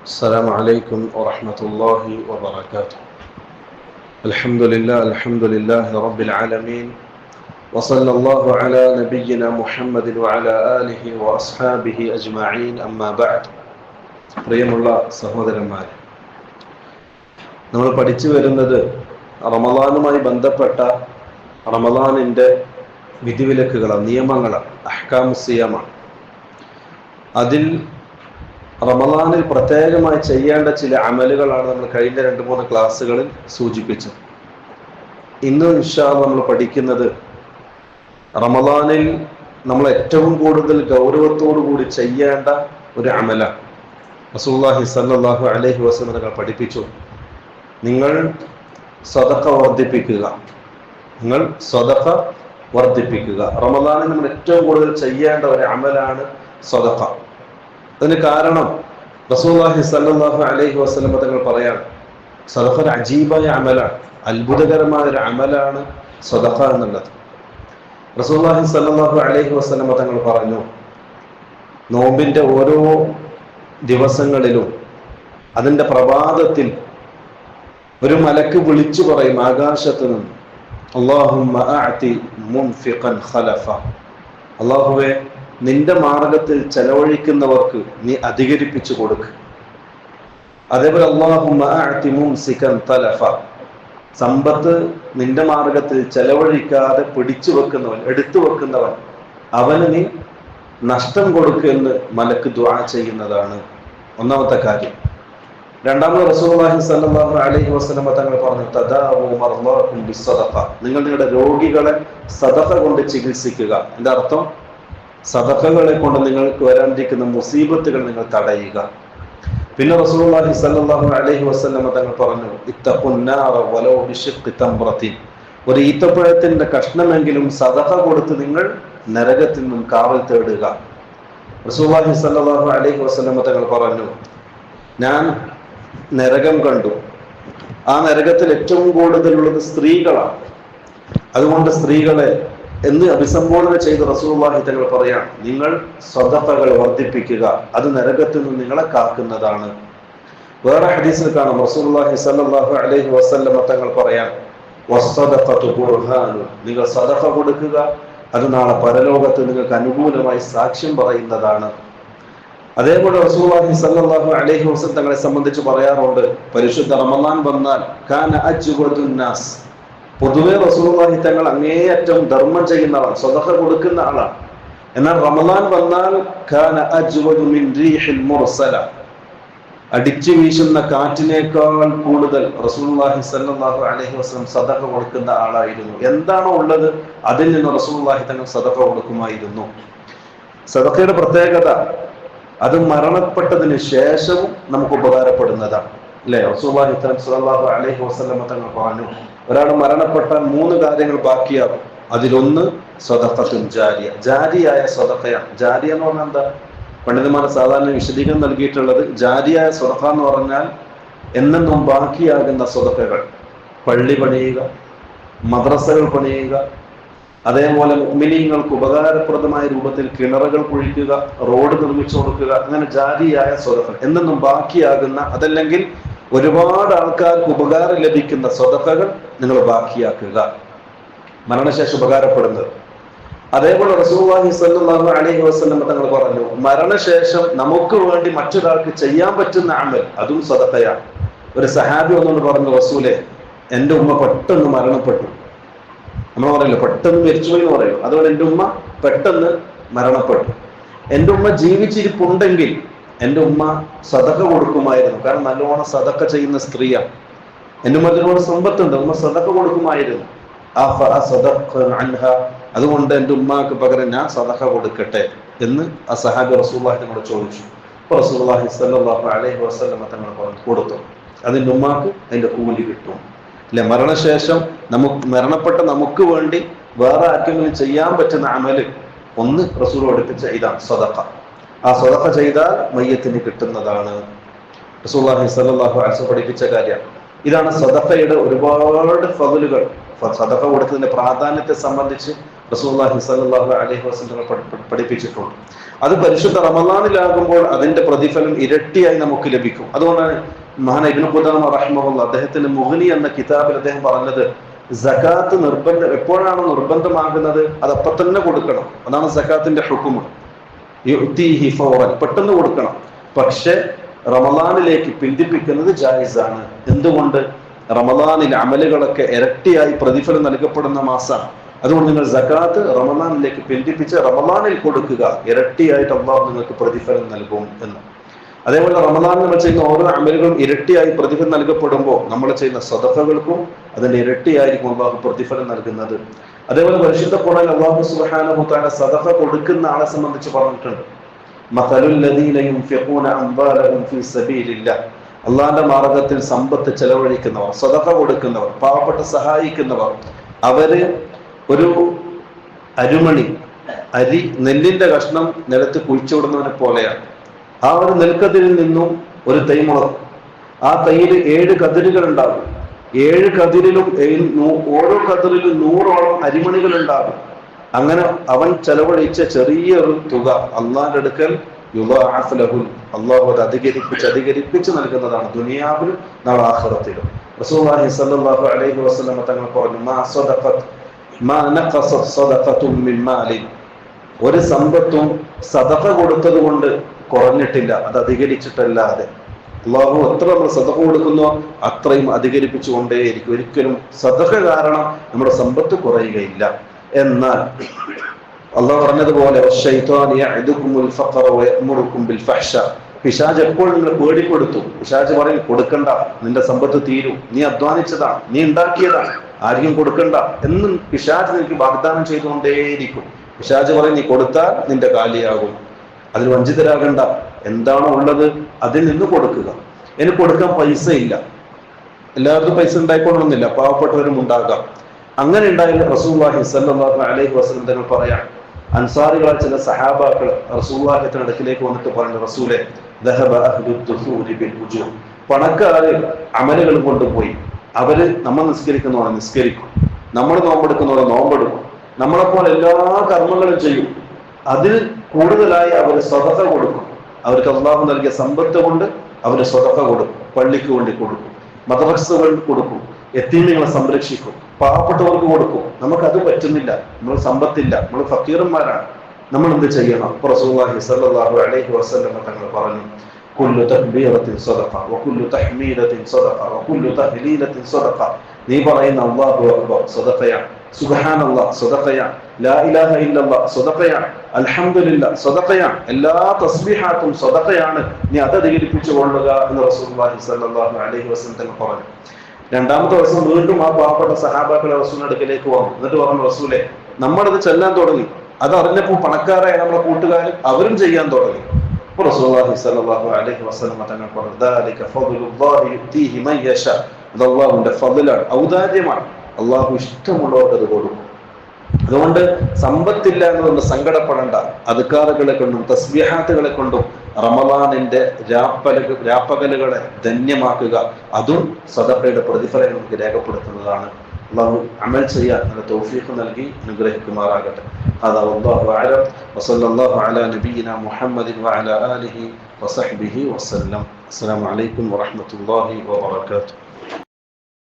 السلام عليكم ورحمة الله وبركاته الحمد لله الحمد لله رب العالمين وصلى الله على نبينا محمد وعلى آله وأصحابه أجمعين أما بعد പ്രിയമുള്ള സഹോദരന്മാർ നമ്മൾ പഠിച്ചു വരുന്നത് റമദാനുമായി ബന്ധപ്പെട്ട റമദാനിൻ്റെ വിധിവിലക്കുകളാണ് നിയമങ്ങളാണ് അഹ്കാമുസിയമാണ് അതിൽ റമദാനിൽ പ്രത്യേകമായി ചെയ്യേണ്ട ചില അമലുകളാണ് നമ്മൾ കഴിഞ്ഞ രണ്ട് മൂന്ന് ക്ലാസ്സുകളിൽ സൂചിപ്പിച്ചത്. ഇന്ന് ഇൻഷാ നമ്മൾ പഠിക്കുന്നത് റമദാനിൽ നമ്മൾ ഏറ്റവും കൂടുതൽ ഗൗരവത്തോടു കൂടി ചെയ്യേണ്ട ഒരു അമല റസൂല്ലാഹി സല്ലാഹു അലഹി വസ്ലം നിങ്ങൾ പഠിപ്പിച്ചു. നിങ്ങൾ സ്വതക്ക വർദ്ധിപ്പിക്കുക. നിങ്ങൾ സ്വതക്ക വർദ്ധിപ്പിക്കുക. റമദാനിൽ നമ്മൾ ഏറ്റവും കൂടുതൽ ചെയ്യേണ്ട ഒരു അമലാണ് സ്വതക്ക. അതിന് കാരണം റസൂല്ലാഹി സല്ലാഹു അലൈഹി വസ്ലം തങ്ങൾ പറയാണ് സദഫ ഒരു അജീബായ അമലാണ് അത്ഭുതകരമായ ഒരു അമലാണ് സദഫ എന്നുള്ളത്. റസൂല്ലാഹി സല്ലാഹു അലൈഹി വസ്ലം തങ്ങൾ പറഞ്ഞു നോമ്പിന്റെ ഓരോ ദിവസങ്ങളിലും അതിന്റെ പ്രഭാതത്തിൽ ഒരു മലക്ക് വിളിച്ചു പറയും ആകാശത്ത് നിന്ന് അള്ളാഹുവെ നിന്റെ മാർഗത്തിൽ ചെലവഴിക്കുന്നവർക്ക് നീ അധികരിപ്പിച്ചു കൊടുക്ക്. അതേപോലെ തലഫ. സമ്പത്ത് നിന്റെ മാർഗത്തിൽ ചെലവഴിക്കാതെ പിടിച്ചു വെക്കുന്നവൻ എടുത്തു വെക്കുന്നവൻ അവന് നീ നഷ്ടം കൊടുക്കുമെന്ന് മലക്ക് ദ്വാ ചെയ്യുന്നതാണ് ഒന്നാമത്തെ കാര്യം. രണ്ടാമത് റസൂലുള്ളാഹി സല്ലാഹു അലൈഹി വസല്ലം തങ്ങൾ പറഞ്ഞു തദാവു മർളാകും ബിസ്സദഖ. നിങ്ങൾ നിങ്ങളുടെ രോഗികളെ സദഖ കൊണ്ട് ചികിത്സിക്കുക. എന്റെ അർത്ഥം? സദഖകളെ കൊണ്ട് നിങ്ങൾക്ക് വരാനിരിക്കുന്ന മുസീബത്തുകൾ നിങ്ങൾ തടയുക. പിന്നെ റസൂലുള്ളാഹി സല്ലാഹു അലൈഹി വസല്ലം തങ്ങൾ പറഞ്ഞു തംറത്തിൻ. ഒരു ഈത്തപ്പഴത്തിന്റെ കഷ്ണമെങ്കിലും സദഹ കൊടുത്ത് നിങ്ങൾ നരകത്തിൽ നിന്നും കാവൽ തേടുക. റസൂലുള്ളാഹി സല്ലാഹു അലൈഹി വസല്ലം തങ്ങൾ പറഞ്ഞു ഞാൻ നരകം കണ്ടു. ആ നരകത്തിൽ ഏറ്റവും കൂടുതലുള്ളത് സ്ത്രീകളാണ്. അതുകൊണ്ട് സ്ത്രീകളെ എന്ന് അഭിസംബോധന ചെയ്ത് റസൂള്ളാഹി തങ്ങൾ പറയാം നിങ്ങൾ സ്വതഫകൾ വർദ്ധിപ്പിക്കുക. അത് നരകത്തിൽ നിന്ന് നിങ്ങളെ കാക്കുന്നതാണ്. വേറെ ഹദീസിൽ കാണാം റസൂള്ളാഹി സല്ലാഹു അലൈഹി വസല്ലമ തങ്ങൾ പറയാം നിങ്ങൾ സദഫ കൊടുക്കുക അത് നാളെ പരലോകത്ത് നിങ്ങൾക്ക് അനുകൂലമായി സാക്ഷ്യം പറയുന്നതാണ്. അതേപോലെ റസൂർവാഹി സല്ലാഹു അലൈഹി വസ്ലം തങ്ങളെ സംബന്ധിച്ച് പറയാറുണ്ട് പരിശുദ്ധ റമദാൻ വന്നാൽ കാന പൊതുവെ റസൂർവാഹി തങ്ങൾ അങ്ങേയറ്റം ധർമ്മം ചെയ്യുന്ന ആളാണ് സ്വതഹ കൊടുക്കുന്ന ആളാണ്. എന്നാൽ റമദാൻ വന്നാൽ അടിച്ചു വീശുന്ന കാറ്റിനേക്കാൾ കൂടുതൽ റസൂൽഹി സല്ലാഹു അലഹി വസ്ലം സദഖ കൊടുക്കുന്ന ആളായിരുന്നു. എന്താണോ ഉള്ളത് അതിൽ നിന്ന് റസൂൽഹി തങ്ങൾ സദഖ കൊടുക്കുമായിരുന്നു. സദഖയുടെ പ്രത്യേകത അത് മരണപ്പെട്ടതിന് ശേഷവും നമുക്ക് ഉപകാരപ്പെടുന്നതാണ്. അല്ലെ? റസൂലുള്ളാഹി സല്ലാഹു അലൈഹി വസല്ലം തങ്ങൾ പറഞ്ഞു. ഒരാൾ മരണപ്പെട്ടാൽ മൂന്ന് കാര്യങ്ങൾ ബാക്കിയാകും അതിലൊന്ന് സ്വതക്കത്തും ജാരിയ. ജാരിയായ സ്വതക്കയാണ് ജാരിയ എന്ന് പറഞ്ഞാൽ എന്താ? പണ്ഡിതന്മാർ സാധാരണ വിശദീകരണം നൽകിയിട്ടുള്ളത് ജാരിയായ സ്വതക്ക എന്ന് പറഞ്ഞാൽ എന്നെന്നും ബാക്കിയാകുന്ന സ്വതക്കകൾ പള്ളി പണിയുക മദ്രസകൾ പണിയുക അതേപോലെ മുമിനിങ്ങൾക്ക് ഉപകാരപ്രദമായ രൂപത്തിൽ കിണറുകൾ കുഴിക്കുക റോഡ് നിർമ്മിച്ചു കൊടുക്കുക അങ്ങനെ ജാതിയായ സ്വതക്കൾ എന്നെന്നും ബാക്കിയാകുന്ന അതല്ലെങ്കിൽ ഒരുപാട് ആൾക്കാർക്ക് ഉപകാരം ലഭിക്കുന്ന സ്വതക്കകൾ നിങ്ങൾ ബാക്കിയാക്കുക. മരണശേഷം ഉപകാരപ്പെടുന്നത്. അതേപോലെ റസൂലുള്ളാഹി സ്വല്ലല്ലാഹു അലൈഹി വസല്ലം തങ്ങൾ പറഞ്ഞു മരണശേഷം നമുക്ക് വേണ്ടി മറ്റൊരാൾക്ക് ചെയ്യാൻ പറ്റുന്ന അമൽ അതും സ്വതക്കയാണ് ഒരു സഹാബി ഒന്നുകൊണ്ട് പറഞ്ഞു റസൂലെ എന്റെ ഉമ്മ പെട്ടെന്ന് മരണപ്പെട്ടു. നമ്മൾ പറയല്ലോ പെട്ടെന്ന് മരിച്ചുപോയി എന്ന് പറയും. അതുകൊണ്ട് എന്റെ ഉമ്മ പെട്ടെന്ന് മരണപ്പെട്ടു. എന്റെ ഉമ്മ ജീവിച്ചിരിപ്പുണ്ടെങ്കിൽ എന്റെ ഉമ്മ സതക്ക കൊടുക്കുമായിരുന്നു. കാരണം നല്ലോണം സതക്ക ചെയ്യുന്ന സ്ത്രീയാണ് എന്റെ ഉമ്മ ഒരുപാട് സമ്പത്തുണ്ട്. ഉമ്മ സതക്ക കൊടുക്കുമായിരുന്നു. ആ അതുകൊണ്ട് എന്റെ ഉമ്മക്ക് പകരം ഞാൻ സതക്ക കൊടുക്കട്ടെ എന്ന് ആ സഹാബി റസൂള്ളാഹിനോട് ചോദിച്ചു. അപ്പൊ റസൂള്ളാഹി സല്ലല്ലാഹു അലൈഹി വസ്ലമ തങ്ങൾ പറഞ്ഞു കൊടുത്തു. അതിന്റെ ഉമ്മാക്ക് അതിന്റെ കൂലി കിട്ടും. അല്ലെ? മരണശേഷം നമുക്ക് മരണപ്പെട്ട നമുക്ക് വേണ്ടി വേറെ ആർക്കെങ്കിലും ചെയ്യാൻ പറ്റുന്ന അമൽ ഒന്ന് റസൂൾ പഠിപ്പിച്ച ഇതാണ് സ്വതക്ക ആ സ്വതക്ക ചെയ്താൽ മയ്യത്തിന് കിട്ടുന്നതാണ്. പഠിപ്പിച്ച കാര്യം. ഇതാണ് സദഫയുടെ ഒരുപാട് ഫതിലുകൾ. സദഫ കൊടുത്തതിന്റെ പ്രാധാന്യത്തെ സംബന്ധിച്ച് റസൂല്ലാഹി സല്ലാഹു അലഹി വസല്ലം പഠിപ്പിച്ചിട്ടുണ്ട്. അത് പരിശുദ്ധ റമദാനിലാകുമ്പോൾ അതിന്റെ പ്രതിഫലം ഇരട്ടിയായി നമുക്ക് ലഭിക്കും. അതുകൊണ്ടാണ് മഹാൻ ഇബ്നു ഖുദാമ റഹ്മുള്ള അദ്ദേഹത്തിന്റെ മുഹനി എന്ന കിതാബിൽ അദ്ദേഹം പറഞ്ഞത് സകാത്ത് നിർബന്ധം എപ്പോഴാണ് നിർബന്ധമാകുന്നത് അത് അപ്പൊ തന്നെ കൊടുക്കണം. അതാണ് സക്കാത്തിന്റെ ഹുക്കുമ്. ഫൗറൻ. പെട്ടെന്ന് കൊടുക്കണം. പക്ഷെ റമദാനിലേക്ക് പിന്തിപ്പിക്കുന്നത് ജായിസാണ്. എന്തുകൊണ്ട്? റമദാനിലെ അമലുകളൊക്കെ ഇരട്ടിയായി പ്രതിഫലം നൽകപ്പെടുന്ന മാസമാണ് അതുകൊണ്ട് നിങ്ങൾ സക്കാത്ത് റമദാനിലേക്ക് പിന്തിപ്പിച്ച് റമദാനിൽ കൊടുക്കുക. ഇരട്ടിയായിട്ട് അള്ളാഹു നിങ്ങൾക്ക് പ്രതിഫലം നൽകും എന്ന്. അതേപോലെ റമദാൻ നമ്മൾ ചെയ്യുന്ന ഓരോ അമലുകളും ഇരട്ടിയായി പ്രതിഫലം നൽകപ്പെടുമ്പോൾ നമ്മൾ ചെയ്യുന്ന സദഫകൾക്കും അതിന്റെ ഇരട്ടിയായിരിക്കും അള്ളാഹു പ്രതിഫലം നൽകുന്നത്. അതേപോലെ പരിശുദ്ധ ഖുറാൻ അള്ളാഹു സുബ്ഹാനഹു തആല സദഖ കൊടുക്കുന്ന ആളെ സംബന്ധിച്ച് പറഞ്ഞിട്ടുണ്ട്. മസലുൽ ലദീന യുൻഫിഖൂന അംവാലഹും ഫീ സബീലില്ലാ. അള്ളാന്റെ മാർഗത്തിൽ സമ്പത്ത് ചെലവഴിക്കുന്നവർ സദഖ കൊടുക്കുന്നവർ പാവപ്പെട്ട് സഹായിക്കുന്നവർ അവർ ഒരു അരുമണി അരി നെല്ലിന്റെ കഷ്ണം നിലത്ത് കുഴിച്ചുവിടുന്നവനെ പോലെയാണ് ആ ഒരു നെൽക്കതിരിൽ നിന്നും ഒരു തൈ മുളക്കും ആ തൈയിൽ ഏഴ് കതിരുകൾ ഉണ്ടാകും. ഏഴ് കതിരിലും ഓരോ കതിരിലും നൂറോളം അരിമണികൾ ഉണ്ടാകും അങ്ങനെ അവൻ ചെലവഴിച്ച ചെറിയൊരു തുക അള്ളാന്റെ അടുക്കൽ യുവാഹുൽ അള്ളാഹു അത് അധികരിപ്പിച്ച് അധികരിപ്പിച്ച് നൽകുന്നതാണ് ദുനിയാവിലും നാളെ ആഹ്റത്തിലും തങ്ങൾ പറഞ്ഞു ഒരു സമ്പത്തും സദഫ കൊടുത്തത് കൊണ്ട് കുറഞ്ഞിട്ടില്ല അത് അധികരിച്ചിട്ടല്ലാതെ. അള്ളാഹു എത്ര നമ്മൾ സദഖ കൊടുക്കുന്നോ അത്രയും അധികരിപ്പിച്ചുകൊണ്ടേയിരിക്കും ഒരിക്കലും സദഖ കാരണം നമ്മുടെ സമ്പത്ത് കുറയുകയില്ല. എന്നാൽ അള്ളാഹ് പറഞ്ഞതുപോലെ പിശാജ് എപ്പോൾ നിങ്ങൾ പേടിപ്പെടുത്തു? പിശാജ് പറയും കൊടുക്കണ്ട നിന്റെ സമ്പത്ത് തീരും. നീ അധ്വാനിച്ചതാണ് നീ ഉണ്ടാക്കിയതാണ്. ആരെയും കൊടുക്കണ്ട. എന്നും പിശാജ് നിനക്ക് വാഗ്ദാനം ചെയ്തുകൊണ്ടേയിരിക്കും. പിശാജ് പറയും നീ കൊടുത്താൽ നിന്റെ കാലിയാകും. അതിൽ വഞ്ചിതരാകണ്ട. എന്താണോ ഉള്ളത്? അതിൽ നിന്ന് കൊടുക്കുക. എനിക്ക് കൊടുക്കാൻ പൈസ ഇല്ല എല്ലാവർക്കും പൈസ ഉണ്ടായിക്കൊള്ളണമെന്നില്ല. പാവപ്പെട്ടവരും ഉണ്ടാകാം. അങ്ങനെ ഉണ്ടായാലും റസൂല്ലാഹി സല്ലാഹു അലൈഹി വസ്ലം തന്നെ പറയാം. അൻസാറികളായ ചില സഹാബാക്കൾ റസൂല്ലാഹത്തിന്റെ അടുക്കിലേക്ക് വന്നിട്ട് പറഞ്ഞു റസൂലെ പണക്കാര് അമലുകൾ കൊണ്ടുപോയി. അവർ നമ്മൾ നിസ്കരിക്കുന്നവരെ നിസ്കരിക്കും. നമ്മൾ നോമ്പെടുക്കുന്നവരെ നോമ്പെടുക്കും. നമ്മളെപ്പോലെ എല്ലാ കർമ്മങ്ങളും ചെയ്യും. അതിൽ കൂടുതലായി അവർ സ്വതത കൊടുക്കും. അവർക്ക് അള്ളാഹു നൽകിയ സമ്പത്ത് കൊണ്ട് അവർ സ്വതഫ കൊടുക്കും പള്ളിക്ക് വേണ്ടി കൊടുക്കും മതഭക്സുകൾ കൊടുക്കും എത്തീമികളെ സംരക്ഷിക്കും പാവപ്പെട്ടവർക്ക് കൊടുക്കും. നമുക്ക് അത് പറ്റുന്നില്ല. നമ്മൾ സമ്പത്തില്ല. നമ്മൾ ഫക്കീറന്മാരാണ് നമ്മൾ എന്ത് ചെയ്യണം? റസൂലുള്ളാഹി സല്ലല്ലാഹു അലൈഹി വസല്ലം തങ്ങൾ പറഞ്ഞു കുല്ലു തക്ബീറത്തിൻ സദഖ വകുല്ലു തഹ്മീദത്തിൻ സദഖ വകുല്ലു തഹ്ലീലത്തിൻ സദഖ നീ പറയുന്ന അള്ളാഹു അക്ബർ സദഖയാണ് സുബ്ഹാനല്ലാഹ് സദഖയാണ് ലാ ഇലാഹ ഇല്ലല്ല സദഖയാണ് അൽഹംദുലില്ല സദഖയാണ് എല്ലാ തസ്ബീഹാത്തും സ്വതഫയാണ്. നീ അത് അധികരിപ്പിച്ചു കൊള്ളുക എന്ന് റസൂലുള്ളാഹി സ്വല്ലല്ലാഹു അലൈഹി വസല്ലം തങ്ങൾ പറഞ്ഞു. രണ്ടാമത്തെ ദിവസം വീണ്ടും ആ പാവപ്പെട്ട സഹാബാക്കളെ റസൂലിന്റെ അടുക്കലേക്ക് വന്നു. എന്നിട്ട് പറഞ്ഞു റസൂലെ നമ്മളത് ചെല്ലാൻ തുടങ്ങി. അത് അറിഞ്ഞപ്പോൾ പണക്കാരായ നമ്മളെ കൂട്ടുകാരും അവരും ചെയ്യാൻ തുടങ്ങി. അപ്പോൾ റസൂലുള്ളാഹി സ്വല്ലല്ലാഹു അലൈഹി വസല്ലം തങ്ങൾ പറഞ്ഞു അത് അള്ളാഹുവിന്റെ ഫതിലാണ്. ഔദാര്യമാണ്. അള്ളാഹു ഇഷ്ടമുള്ളവർക്ക് അത് കൊടുക്കും. അതുകൊണ്ട് സമ്പത്തില്ല എന്നതുകൊണ്ട് സങ്കടപ്പെടേണ്ട. അതുക്കാറുകളെ കൊണ്ടും തസ്ബിഹാത്തുകളെ കൊണ്ടും റമദാനിന്റെ രാപ്പല രാപ്പകലുകളെ ധന്യമാക്കുക. അതും സദഫയുടെ പ്രതിഫലം നമുക്ക് രേഖപ്പെടുത്തുന്നതാണ്. അള്ളാഹു അമൽ ചെയ്യാൻ നല്ല തൗഫീഖ് നൽകി അനുഗ്രഹിക്കുമാറാകട്ടെ. هذا والله أعلم وصلى الله على نبينا محمد وعلى آله وصحبه